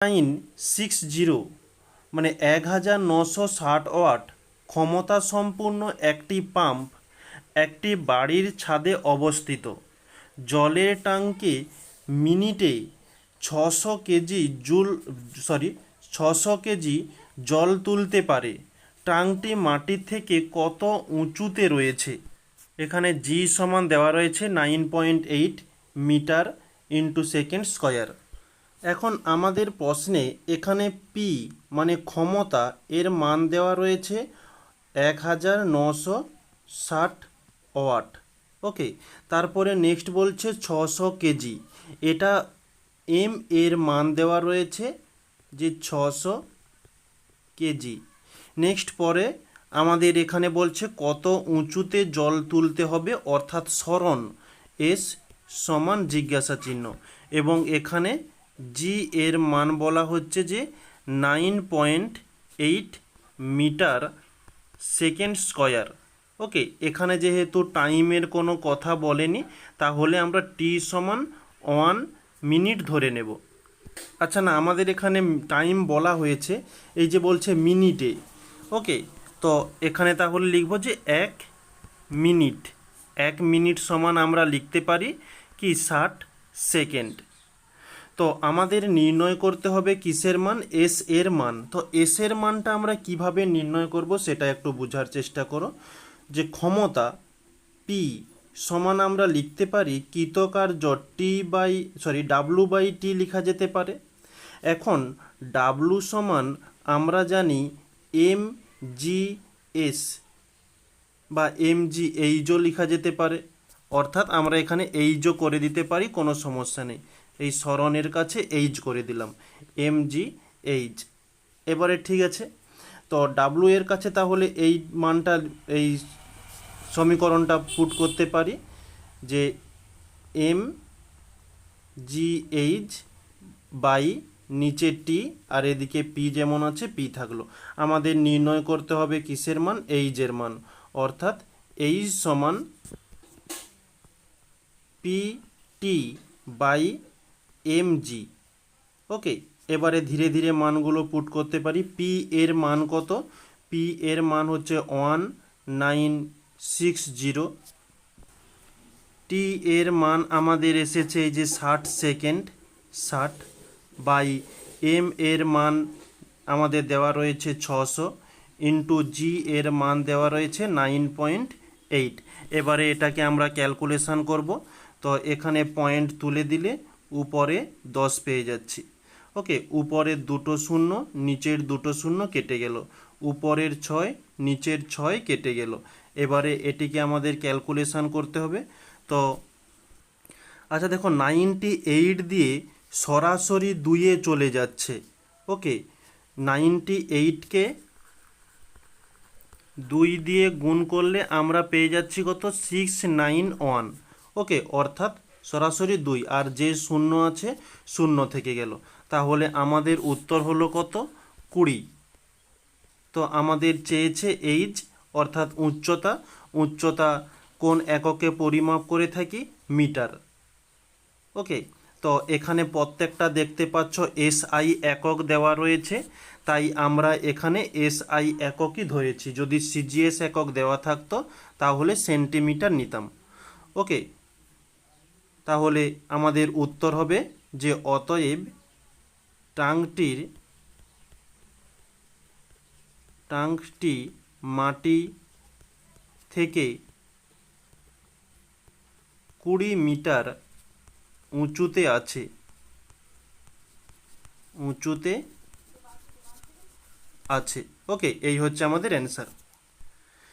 Nine six zero মানে এক হাজার নশো ষাট ওয়াট ক্ষমতা সম্পূর্ণ একটি পাম্প একটি বাড়ির ছাদে অবস্থিত। জলের ট্যাঙ্কে মিনিটে ছশো কেজি জুল, সরি, ছশো কেজি জল তুলতে পারে। ট্যাঙ্কটি মাটির থেকে কত উঁচুতে রয়েছে? এখানে জি সমান দেওয়া রয়েছে nine point eight metre into second square. এখন আমাদের প্রশ্নে এখানে পি মানে ক্ষমতা এর মান দেওয়া রয়েছে এক হাজার নশো ষাট ওয়াট। ওকে, তারপরে নেক্সট বলছে ছশো কেজি। এটা এম এর মান দেওয়া রয়েছে যে ছশো কেজি। নেক্সট পরে আমাদের এখানে বলছে কত উঁচুতে জল তুলতে হবে, অর্থাৎ সরণ এস সমান জিজ্ঞাসা চিহ্ন এবং এখানে জি এর মান বলা হচ্ছে যে nine point eight metre second square. Okay এখানে যেহেতু টাইমের কোনো কথা বলেনি, তাহলে আমরা টি সমান ওয়ান মিনিট ধরে নেব। আচ্ছা না, আমাদের এখানে টাইম বলা হয়েছে, এই যে বলছে মিনিটে ওকে তো এখানে তাহলে লিখব যে এক মিনিট এক মিনিট সমান আমরা লিখতে পারি কি, ষাট সেকেন্ড। তো আমাদের নির্ণয় করতে হবে কিসের মান? এস এর মান। তো এস এর মানটা আমরা কীভাবে নির্ণয় করব সেটা একটু বোঝার চেষ্টা করো। যে ক্ষমতা পি সমান আমরা লিখতে পারি কৃতকার্য T by sorry W by T লেখা যেতে পারে। এখন ডাব্লু সমান আমরা জানি এম জি এস বা এম জি এইজও লেখা যেতে পারে। অর্থাৎ আমরা এখানে এইজও করে দিতে পারি, কোনো সমস্যা নেই। এই স্মরণের কাছে এইচ করে দিলাম। এম জি এইচ এবারে ঠিক আছে। তো ডাব্লু এর কাছে তাহলে এই মানটা, এই সমীকরণটা পুট করতে পারি যে এম জি এইচ বাই নিচে টি আর এদিকে পি যেমন আছে পি থাকল। আমাদের নির্ণয় করতে হবে কিসের মান? এইজের মান। অর্থাৎ এইচ সমান P T by M G okay এবারে ধীরে ধীরে মানগুলো পুট করতে পারি। পি এর মান কত? পি এর মান হচ্ছে one nine six zero T এর মান আমাদের এসেছে এই যে ষাট সেকেন্ড ষাট বাই এম এর মান আমাদের দেওয়া রয়েছে ছশো ইন্টু জি এর মান দেওয়া রয়েছে নাইন পয়েন্ট এইট এবারে এটাকে আমরা ক্যালকুলেশন করব। তো এখানে পয়েন্ট তুলে দিলে উপরে দশ পেয়ে যাচ্ছি। ওকে উপরের দুটো শূন্য, নিচের দুটো শূন্য কেটে গেল। উপরের ছয়, নিচের ছয় কেটে গেল। এবারে এটিকে আমাদের ক্যালকুলেশন করতে হবে। তো আচ্ছা দেখো নাইনটি এইট দিয়ে সরাসরি দুইয়ে চলে যাচ্ছে। ওকে নাইনটি এইটকে দুই দিয়ে গুণ করলে আমরা পেয়ে যাচ্ছি কত? সিক্স নাইন ওয়ান ওকে, অর্থাৎ সরাসরি দুই, আর যে শূন্য আছে শূন্য থেকে গেল। তাহলে আমাদের উত্তর হলো কত? কুড়ি। তো আমাদের চেয়েছে এইচ, অর্থাৎ উচ্চতা। উচ্চতা কোন এককে পরিমাপ করে থাকি? মিটার। ওকে? তো এখানে প্রত্যেকটা দেখতে পাচ্ছ এস আই একক দেওয়া রয়েছে। তাই আমরা এখানে এস আই এককই ধরেছি। যদি সিজিএস একক দেওয়া থাকতো, তাহলে সেন্টিমিটার নিতাম। ওকে? তাহলে আমাদের উত্তর হবে যে অতএব টাংটির টাংটি মাটি থেকে কুড়ি মিটার উঁচুতে আছে। উঁচুতে আছে। ওকে, এই হচ্ছে আমাদের অ্যান্সার